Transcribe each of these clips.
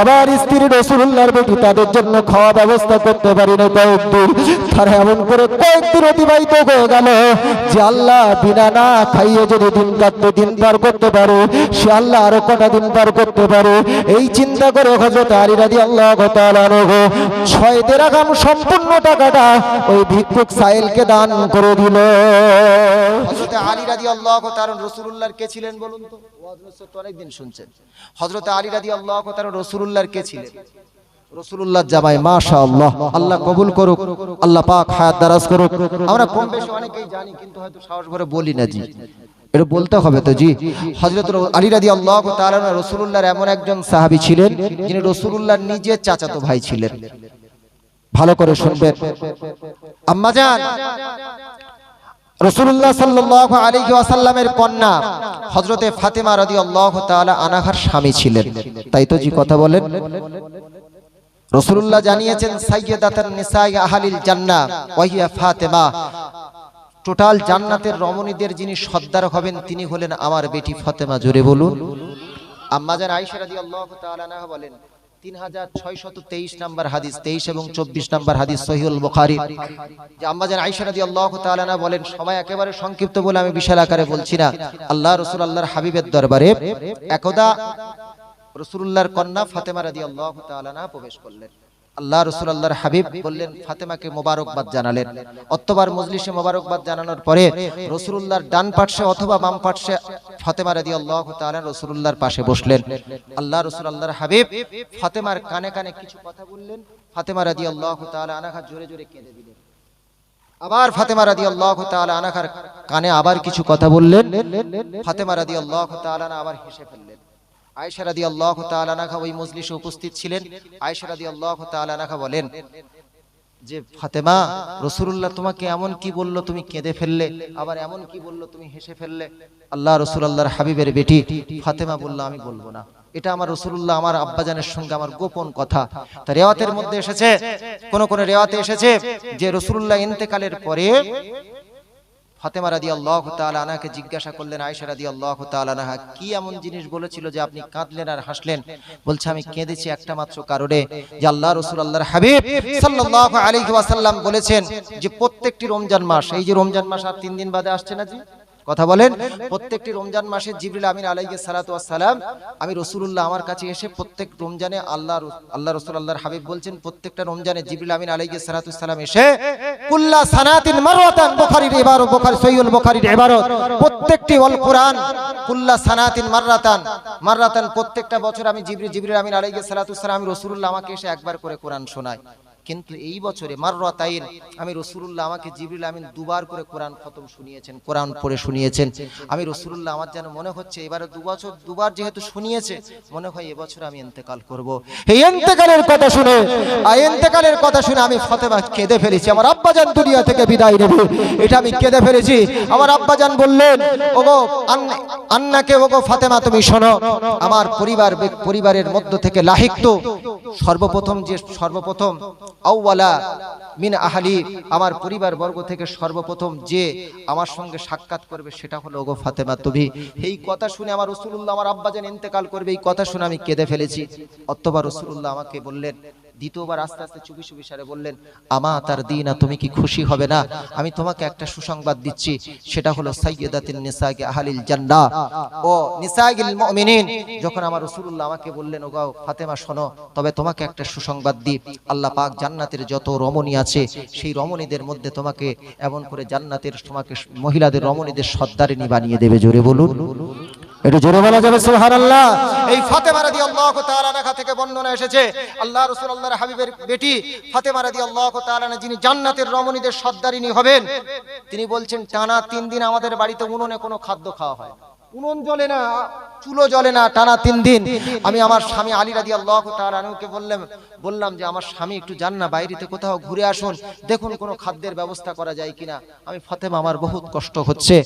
আমার স্ত্রী রসুল্লাহর বেটি তাদের জন্য খাওয়া ব্যবস্থা করতে পারি না কয়েকদিন। তারা এমন করে কয়েকদিন অতিবাহিত হয়ে গেল যে আল্লাহ বিনা না খাইয়ে যদি দিন কাটতে দিন পার করতে পারে, সে আল্লাহ আরও কটা দিন পার করতে পারে। এই চিন্তা করে হজরত আলী রাদি আল্লাহ ছয় দেরাগাম সম্পূর্ণ টাকাটা ওই ভিক্ষুক সাইলকে দান করে দিল। আল্লাহ রসুল্লাহ বলি না জি। এটা বলতে হবে তো জি। হজরত আলী রাদি আল্লাহ তাআলা রসুল্লাহর এমন একজন সাহাবী ছিলেন, যিনি রসুল্লাহর নিজের চাচাতো ভাই ছিলেন। ভালো করে শুনবেন। আম্মাজান রসুল্লাহ সাল্লাহ আলাইহি ওয়াসাল্লামের কন্যা হজরতে ফাতেমা রাদিয়াল্লাহু তাআলা আনাহার স্বামী ছিলেন। তাই তো জি কথা বলেন। রসুল্লাহ জানিয়েছেন, সাইয়্যিদাতুন নিসাই আহলিল জান্নাহ ওয়াহিয়া ফাতেমা। টোটাল জান্নাতের রমণীদের যিনি সর্দার হবেন, তিনি হলেন আমার বেটি ফাতেমা। জোরে বলুন। আম্মাজান আয়েশা রাদিয়াল্লাহু তাআলা বলেন তিন হাজার ছয়শত তেইশ নাম্বার হাদিস, তেইশ এবং চব্বিশ নাম্বার হাদিস বলেন, সময় একেবারে সংক্ষিপ্ত বলে আমি বিশাল আকারে বলছি না। আল্লাহ রসুল আল্লাহর হাবিবের দরবারে একদা রসুল্লাহর কন্যা ফাতেমা প্রবেশ করলেন। আল্লাহ রসুল আল্লাহর হাবিব বললেন, ফাতেমাকে মোবারকবাদ জানালেন। অতবার মজলিসে মোবারকবাদ জানানোর পরে রসুল্লাহর ডান পার্শ্বে অথবা বাম পার্শ্বে ফাতেমা রাদি আল্লাহ রসুল্লাহর পাশে বসলেন। আল্লাহ রসুল আল্লাহর হাবিব ফাতেমার কানে কানে কিছু কথা বললেন। ফাতেমা রাদি আল্লাহ আনাঘা জোরে জোরে কেঁদে দিলেন। আবার ফাতেমা রাদি আল্লাহ আনাঘার কানে আবার কিছু কথা বললেন। ফাতেমা রাদি আল্লাহ আবার হেসে ফেললেন। আয়েশা রাদি আল্লাহ তালানাখা ওই মজলিসে উপস্থিত ছিলেন। আয়েশা রাদি আল্লাহ তালানাখা বলেন, যে ফাতেমা রসুল্লাহ তোমাকে এমন কি বলল তুমি কেঁদে ফেললে, আবার এমন কি বলল তুমি হেসে ফেললে? আল্লাহ রসুল্লাহর হাবিবের বেটি ফাতেমা বলল, আমি বলব না। এটা আমার রসুল্লাহ আমার আব্বাজানের সঙ্গে আমার গোপন কথা। তা রেওয়াতের মধ্যে এসেছে, কোন কোন রেওয়াতে এসেছে যে রসুল্লাহ ইন্তেকালের পরে ফাতেমা রাদি আল্লাহ তালাকে জিজ্ঞাসা করলেন আয়সা রাদি আল্লাহ আনাহা, কি এমন জিনিস বলেছিল যে আপনি কাঁদলেন আর হাসলেন? বলছে, আমি কেঁদেছি একটা মাত্র কারণে যে আল্লাহ রসুল আল্লাহর হাবিব সাল্লাহ আলী ওয়াসাল্লাম বলেছেন যে প্রত্যেকটি রমজান মাস, এই যে রমজান মাস আর তিন দিন বাদে আসছে না জি? কথা বলেন, প্রত্যেকটি রমজান মাসে জিবরিল আমিন সালাতু ওয়াসসালাম আমি রাসূলুল্লাহ আমার কাছে এসে প্রত্যেক রমজানে আল্লাহ আল্লাহ রাসূল, আল্লাহর হাবিব বলছেন, প্রত্যেকটা রমজানে জিবরিল আমিন আলাইহিস সালাতু ওয়াসসালাম এসে কুল্লা সানাতিন মারওয়াতান বুখারীর ইবারত, বুখারী সহিহুল বুখারীর ইবারত, প্রত্যেকটি কোরআন কুল্লা সানাতিন প্রত্যেকটা বছর আমি জিবরিল জিবরিল আমিন আলাইহিস সালাতু ওয়াসসালাম আমি রাসূলুল্লাহ আমাকে এসে একবার করে কোরআন শোনায়। কিন্তু এই বছরে মাররাতাইন আমি রসুল্লাহ আমাকে জিবরিল আমিন দুবার করে কোরআন খতম শুনিয়েছেন, কোরআন পড়ে শুনিয়েছেন। আমি রসুল্লাহ আমার যেন মনে হচ্ছে এবারে দু বছর, দুবার যেহেতু শুনিয়েছে, মনে হয় এবছর আমি ইন্তেকাল করব। এই ইন্তেকালের কথা শুনে, এই ইন্তেকালের কথা শুনে আমি ফতেমা কেঁদে ফেলেছি। আমার আব্বাজান দুনিয়া থেকে বিদায় নেবে, এটা আমি কেঁদে ফেলেছি। আমার আব্বাজান বললেন, ওগো আন্না- আন্নাকে, ওগো ফাতেমা, তুমি শোনো, আমার পরিবার, পরিবারের মধ্য থেকে লাহিক্ত সর্বপ্রথম যে সর্বপ্রথম আউওয়ালা মিন আহালি, আমার পরিবার বর্গ থেকে সর্বপ্রথম যে আমার সঙ্গে সাক্ষাৎ করবে সেটা হলো, ওগো ফাতেমা তুমি। এই কথা শুনে আমার রসুল্লাহ আমার আব্বাজান ইন্তেকাল করবে, এই কথা শুনে আমি কেঁদে ফেলেছি। অতবার রসুল্লাহ আমাকে বললেন দ্বিতীয়বার আস্তে আস্তে চুপি চুপি সারে বললেন, আমা তার দিনা, তুমি কি খুশি হবে না? আমি তোমাকে একটা সুসংবাদ দিচ্ছি, সেটা হলো জান্নাহ। ও নিসাগিল যখন আমার রাসূলুল্লাহ আমাকে বললেন, ওগো ফাতেমা, শোনো, তবে তোমাকে একটা সুসংবাদ দিই। আল্লাহ পাক জান্নাতের যত রমণী আছে, সেই রমণীদের মধ্যে তোমাকে এমন করে জান্নাতের তোমাকে মহিলাদের রমণীদের সর্দারিনী বানিয়ে দেবে। জোরে বলুন। এটা জোরে বলা যাবে, সুবহানাল্লাহ। এই ফাতেমা রাদিয়াল্লাহু তাআলা আনহা থেকে বর্ণনা এসেছে, আল্লাহ রাসূল আল্লাহর হাবিবের বেটি ফাতেমা রাদিয়াল্লাহু তাআলা যিনি জান্নাতের রমণীদের সর্দারিনী হবেন, তিনি বলছেন, টানা তিন দিন আমাদের বাড়িতে উনুনে কোনো খাদ্য খাওয়া হয় উনুন জ্বলে না, চুলো জ্বলে না, টানা তিন দিন। আমি আমার স্বামী আলী রাদি আল্লাহ তারকে বললাম বললাম যে আমার স্বামী একটু যান না, বাইরেতে কোথাও ঘুরে আসুন, দেখুন কোনো খাদ্যের ব্যবস্থা করা যায় কিনা। আমি ফতেমা আমার বহুত কষ্ট হচ্ছে।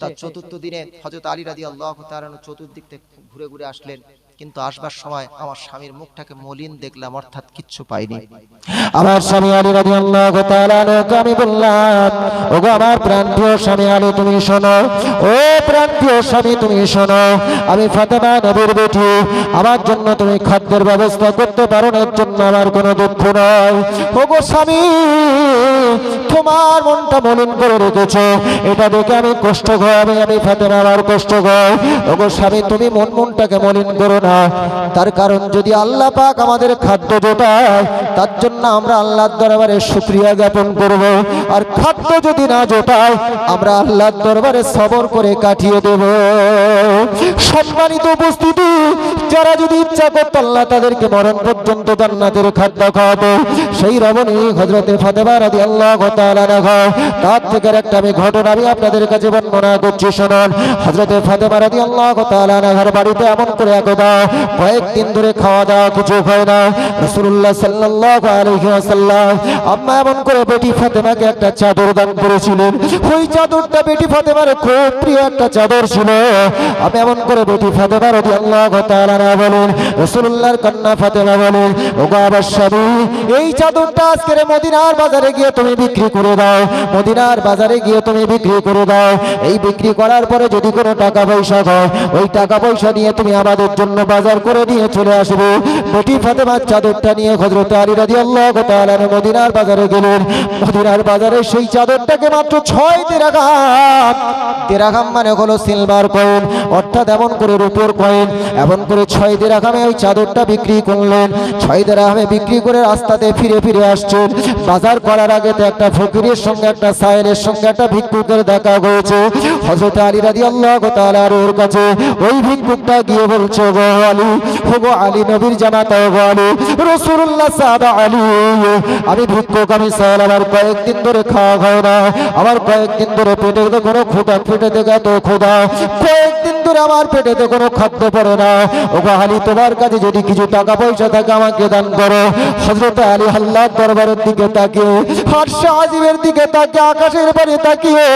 তার চতুর্থ দিনে হজরত আলী রাদি আল্লাহ তারানু চতুর্দিক থেকে ঘুরে ঘুরে আসলেন। কিন্তু আসবার সময় আমার স্বামীর মুখটাকে মলিন দেখলাম, অর্থাৎ কিচ্ছু পাইনি। আমার স্বামী আলী রাজি আল্লাহ আমি বললাম, ওগো আমার প্রান্তীয় স্বামী আলী, তুমি শোনো, ও প্রান্তীয় স্বামী, তুমি শোনো, আমি ফাতেমা নবীর বেটি, আমার জন্য তুমি খাদ্যের ব্যবস্থা করতে পারো না, এর জন্য আমার কোনো দুঃখ নয় ওগো স্বামী, তোমার মনটা মলিন করে রেখেছো, এটা দেখে আমি কষ্ট আমি আমি ফাতেমা আমার কষ্ট গয় ওগো স্বামী, তুমি মন, মনটাকে মলিন করো না। তার কারণ যদি আল্লাহ পাক আমাদের খাদ্য জোটায়, তার জন্য আমরা আল্লাহর দরবারে শুক্রিয়া জ্ঞাপন করব। আর খাদ্য যদি না জোটায়, আমরা আল্লাহর দরবারে সবর করে কাটিয়ে দেব। সম্মানিত উপস্থিতি, যারা যদি ইচ্ছা করতো আল্লাহ তাদেরকে মরণ পর্যন্ত জান্নাতের খাদ্য খাওয়াতো সেই রমণী হজরতে ফাতেমা রাদি আল্লাহ তার থেকে একটা আমি ঘটনা আমি আপনাদের কাছে বর্ণনা করছি, শোনান। হজরতে ফাতেমা রাদি আল্লাহ তালার বাড়িতে এমন করে একদা কয়েকদিন ধরে খাওয়া দাওয়া কিছু হয় না। রসুল্লাহ সাল্লাহ আম্মা এমন করে বেটি ফাতেমাকে একটা চাদর দান করেছিলেন। ওই চাদরটা বেটি ফাতেমার খুব প্রিয় একটা চাদর ছিল। আমি এমন করে বেটি আল্লাহ বলেন রসুল্লাহর কন্যা ফাতেমা বলেন এই চাদরটা আজকের মদিনার বাজারে গিয়ে তুমি বিক্রি করে দাও। মদিনার বাজারে গিয়ে তুমি বিক্রি করে দাও। এই বিক্রি করার পরে যদি কোনো টাকা পয়সা হয় ওই টাকা পয়সা নিয়ে তুমি আমাদের জন্য বাজার করে নিয়ে চলে আসবে। বেটি ফাতেমার চাদরটা নিয়ে হজরত আলী রাজি আল্লাহ মদিনার বাজারে গেলেন। মদিনার বাজারে সেই চাদরটাকে মাত্র ছয় দেরাগাম। দেরাগাম মানে হলো সিলভার কয়েন অর্থাৎ এমন করে রুপোর কয়েন এমন করে ছয় দেরাগামে ওই চাদরটা বিক্রি করলেন। ছয় দেরাগামে বিক্রি করে রাস্তাতে ফিরে ফিরে আসছেন। বাজার করার আগে তো একটা ফকিরের সঙ্গে, একটা সায়েরের সঙ্গে, একটা ভিক্ষুকের দেখা হয়েছে। হজরত আলী রাজি আল্লাহ ওর কাছে ওই ভিক্ষুকটা গিয়ে বলছে, গো আলী গো আলী নবীর জামাতা গো আলী রসুল্লাহ সাদা আলী, আমি ভিক্ষুক আমি সাল আমার কয়েকদিন ধরে খাওয়া হয় না। আমার কয়েকদিন ধরে পেটে তো কোনো খুঁটা ফুটে দেখা তো ক্ষুদা কয়েকদিন ধরে আমার পেটেতে কোনো খাদ্য পড়ে না। ও গো আলী, তোমার কাছে যদি কিছু টাকা পয়সা থাকে, আমাকে দান করো। হজরত আলী আল্লাহ দরবারের দিকে তাকিয়ে আর শাহজিবের দিকে তাকিয়ে, আকাশের পারে তাকিয়ে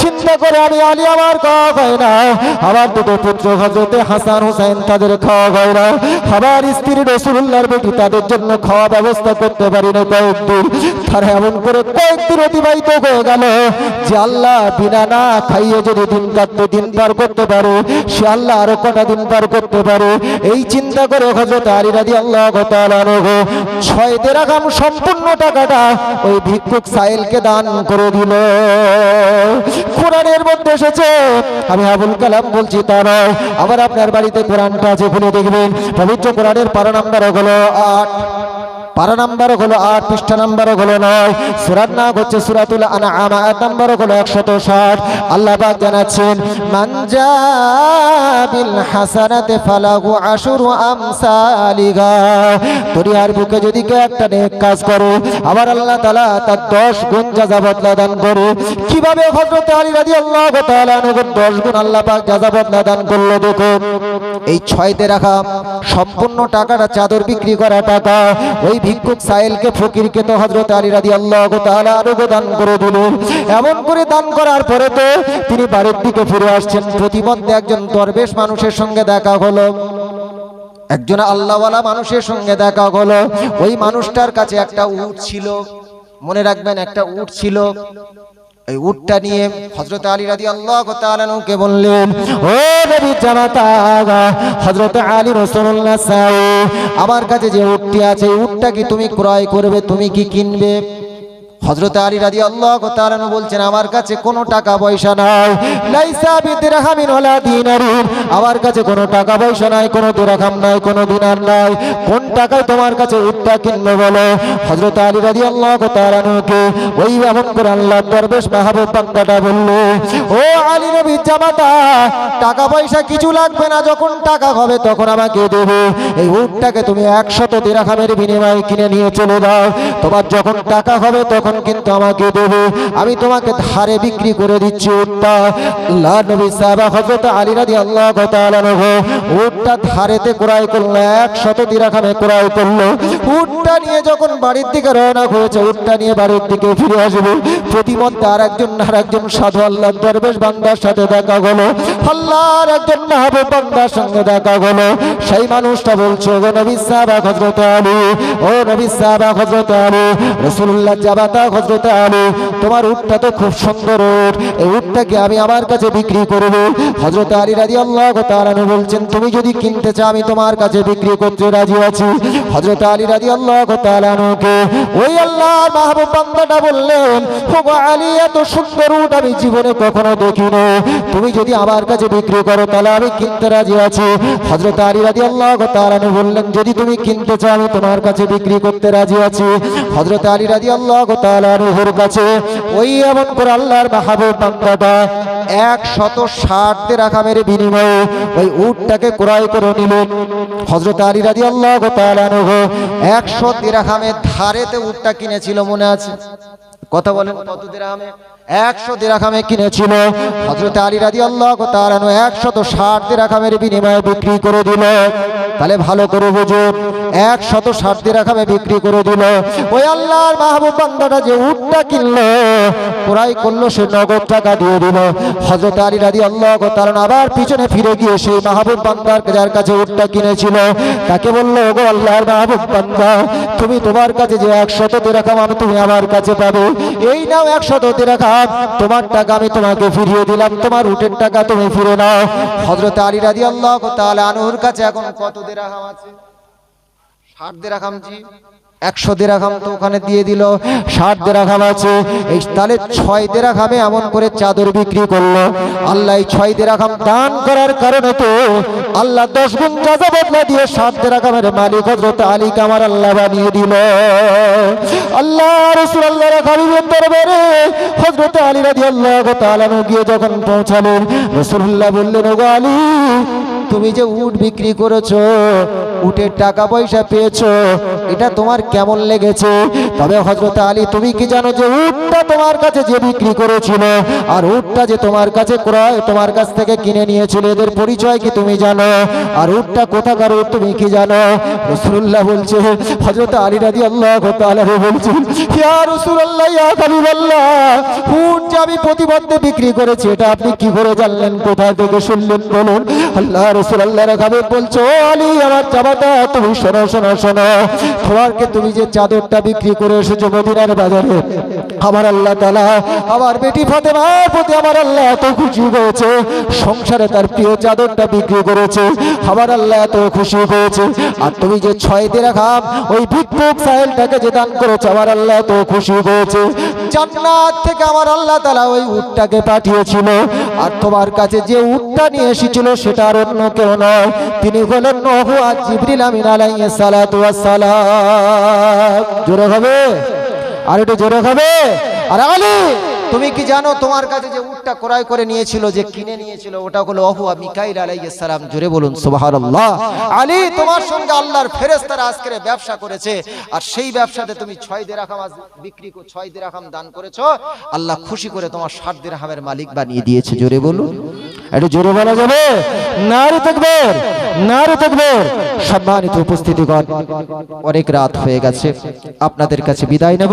চিন্তা করে আমি আলী আমার খাওয়া হয় না। আমার দুটো পুত্র হজরতে হাসান হুসাইন, তাদের খাওয়া হয় না। আমার স্ত্রী রসুল্লাহর বেটি, তাদের জন্য খাওয়া ব্যবস্থা করতে পারি না কয়েকদিন। তারা এমন করে কয়েকদিন অতিবাহিত হয়ে গেল যে আল্লাহ বিনা না খাইয়ে যদি দিন কাটতে, দিন পার করতে পারে সে আল্লাহ আরও কটা দিন পার করতে পারে? এই চিন্তা করে হজরত আলী রাজি আল্লাহ ছয় দেরাগাম সম্পূর্ণ টাকাটা ওই ভিক্ষুক সাইলকে দান করে দিল। কোরআনের মধ্যে এসেছে, আমি আবুল কালাম বলছি তা নয়, আবার আপনার বাড়িতে কোরআনটা আছে, খুলে দেখবেন। পবিত্র কোরআনের পারা নাম্বার হলো আট, পারা নাম্বার হলো আট, পৃষ্ঠা নাম্বার হলো নয় সুরাত নাম হচ্ছে সুরাতুল আনা আমার নাম্বার হলো একশত ষাট। আল্লাহ জানাচ্ছেন মানজা হাসানাতে দুনিয়ার বুকে যদি কেউ একটা নেক কাজ করে, আবার আল্লাহ তার 10 গুণ বদলা দান করে। কীভাবে আলী রাদিয়াল্লাহু তাআলা নগর 10 গুণ আল্লাহ পাক বদলা দান করল দেখুন এই ছয়তে রাখা সম্পূর্ণ টাকাটা, চাদর বিক্রি করা টাকা, ওই ভিক্ষুক সাইলকে ফকিরকে তো হজরত আলী রাদি আল্লাহ আরোগ্য দান করে দিল। এমন করে দান করার পরে তো তিনি বাড়ির দিকে ফিরে আসছেন। প্রতিমধ্যে একজন দরবেশ মানুষের সঙ্গে দেখা হলো। একজন আল্লাহওয়ালা মানুষের সঙ্গে দেখা হলো। ওই মানুষটার কাছে একটা উট ছিল। মনে রাখবেন, একটা উট ছিল। এই উটটা নিয়ে হজরত আলী রাজি আল্লাহ কে বললেন, ও নবী জামাতা হজরত আলী রসুল্লাহ আমার কাছে যে উটটি আছে উটটা কি তুমি ক্রয় করবে? তুমি কি কিনবে? হজরত আলী রাজি আল্লাহ তাআলা বলছেন, আমার কাছে কোনো টাকা পয়সা নাই। আমার কাছে কোনো টাকা পয়সা নাই, কোনো দিরহাম নাই, কোনো দিনার নাই। কোন টাকায় তোমার কাছে উটটা কিনবে বলো? হজরত আলী রাজি আল্লাহ তাআলাকে ওই এমন করে আল্লাহ দরবেশ মাহবুব বান্দাটা বলল, ও আলী নবীর জামাতা, টাকা পয়সা কিছু লাগবে না, যখন টাকা হবে তখন আমাকে দেবে। এই উটটাকে তুমি একশত দিরহামের বিনিময়ে কিনে নিয়ে চলে দাও তোমার যখন টাকা হবে তখন কিন্তু আমাকে দেবে। আমি তোমাকে ধারে বিক্রি করে দিচ্ছি উটটা। আল্লাহ নবী সাহাবা হযরত আলী রাদিয়াল্লাহু তাআলা আনহু উটটা ধারেতে ক্রয় করল একশত দিরাখামে ক্রয় করল। উটটা নিয়ে যখন বাড়ির দিকে রওনা হয়েছে, উটটা নিয়ে বাড়ির দিকে ফিরে আসবে। প্রতিমধ্যে আর একজন আর একজন সাধু আল্লাহ দরবেশ বান্দার সাথে দেখা হলো আল্লাহর একজন মাহবুব বান্দার সঙ্গে দেখা হলো সেই মানুষটা বলছে, ও নবী সাহাবা হযরত আলী, ও নবী সাহাবা হযরত আলী, রাসূলুল্লাহ জাবাতা হযরত আলী, তোমার উটটা তো খুব সুন্দর উট, এই উটটাকে আমি আমার কাছে বিক্রি করব। হযরত আলী রাদিয়াল্লাহু তাআলা আনহু বলছেন, তুমি যদি কিনতে চাও, আমি তোমার কাছে বিক্রি করতে রাজি আছি। হযরত আলী রাদিয়াল্লাহু তাআলা আনহুকে, ওই আল্লাহর মাহবুব বান্দাটা বললেন গো আলী, এত সুন্দর উট আমি জীবনে কখনো দেখিনি। তুমি যদি আমার কাছে বিক্রি করো, তাহলে আমি কিনতে রাজি আছি। হযরত আলী রাদিয়াল্লাহু তাআলা আনহু বললেন, যদি তুমি কিনতে চাও, আমি তোমার কাছে বিক্রি করতে রাজি আছি। হযরত আলী রাজি তাআলা আনহুর কাছে ওই এমন করে আল্লাহর মাহাবুব বান্দাটা এক শত ষাট বিনিময়ে ওই উটটাকে ক্রয় করে নিলেন হজরত আলী রাজি আল্লাহ একশো ধারেতে উটটা কিনেছিল, মনে আছে? কথা বলেন। কত দেরামে একশো দেরাখামে কিনেছিল। হজরত আলী রাজি আল্লাহ তারানো একশত ষাট দেরাখামের বিনিময়ে বিক্রি করে দিল। তাহলে ভালো করে বুঝো বুঝুন একশত ষাট দেরাখামে বিক্রি করে দিল। ওই আল্লাহর মাহবুব বান্দাটা যে উটটা কিনলো, ক্রয় করল, সে নগদ টাকা দিয়ে দিল। হজরত আলী রাজি আল্লাহ তারানো আবার পিছনে ফিরে গিয়ে সেই মাহবুব বান্দার যার কাছে উটটা কিনেছিল, তাকে বলল গো আল্লাহর মাহবুব বান্দা, তুমি তোমার কাছে যে একশত দেরাখাম আমি, তুমি আমার কাছে পাবে। এই নাও একশত দেরাখাম তোমার টাকা আমি তোমাকে ফিরিয়ে দিলাম, তোমার উটের টাকা তুমি ফিরে নাও। হজরত আলী রাজি আল্লাহ তাহলে আনুর কাছে এখন কত দেরাখাম আছে? ষাট দেরাখাম জি। একশো দেরাখাম তো ওখানে দিয়ে দিল, ষাট দেরাখাম আছে। এই তাহলে ছয় দেরাখামে এমন করে চাদর বিক্রি করল। আল্লাহ এই ছয় দেরাখাম দান করার কারণে তো আল্লাহ দশ গুণ চাঁদা বদলা দিয়ে ষাট দেরাখামের মালিক হজরত আলী কামার আল্লাহ বানিয়ে দিল। আল্লাহ হজরত আলী রাজি আল্লাহ গিয়ে যখন পৌঁছালেন রসুল্লাহ বললেন, ওগো আলী তুমি যে উট বিক্রি করেছ, উটের টাকা পয়সা পেয়েছ, এটা তোমার কেমন লেগেছে? তবে হজরত আলী, তুমি কি জানো যে উটটা তোমার কাছে যে বিক্রি করেছিল? আর উটটা যে তোমার কাছে ক্রয়, তোমার কাছ থেকে কিনে নিয়েছিল, এদের পরিচয় কি তুমি জানো? আর উটটা কোথাকার উট, তুমি কি জানো? রসুল্লাহ বলছে হজরত আলী রাজি আল্লাহ বলছে যে আমি প্রতিবন্ধে বিক্রি করেছি, এটা আপনি কি করে জানলেন? কোথায় থেকে শুনলেন? বলুন। আল্লাহ সংসারে তার প্রিয় চাদরটা বিক্রি করেছে, আমার আল্লাহ এত খুশি হয়েছে। আর তুমি যে ছয় দিয়ে রাখাম, ওই ভিক্ষুক সাহেলটাকে যে দান করেছ, আমার আল্লাহ এত খুশি হয়েছে। জান্নাত থেকে আমার আল্লাহ তালা ওই উটটাকে পাঠিয়েছিল। আর তোমার কাছে যে উটটা নিয়ে এসেছিল, সেটা আর অন্য কেউ নয়। তিনি হলেন জোরে হবে? আর একটু জোরে হবে? আর আলী! তুমি কি জানো তোমার কাছে যে উটটা ক্রয় করে নিয়েছিল, যে কিনে নিয়েছিল, ওটা হলো অহু মিকাইল আলাইহিস সালাম। জোরে বলুন, সুবহানাল্লাহ। আলী তোমার সঙ্গে আল্লাহর ফেরেশতারা আজকের ব্যবসা করেছে, আর সেই ব্যবসাতে তুমি ছয় দেরাখাম আজ বিক্রি কর ছয় দেরাখাম দান করেছ, আল্লাহ খুশি করে তোমার ষাট দেরাহামের মালিক বানিয়ে দিয়েছে। জোরে বলুন। একটু জোরে বলা যাবে? নারী থাকবে নারী থাকবে সম্মানিত উপস্থিতিগণ, অনেক রাত হয়ে গেছে, আপনাদের কাছে বিদায় নেব।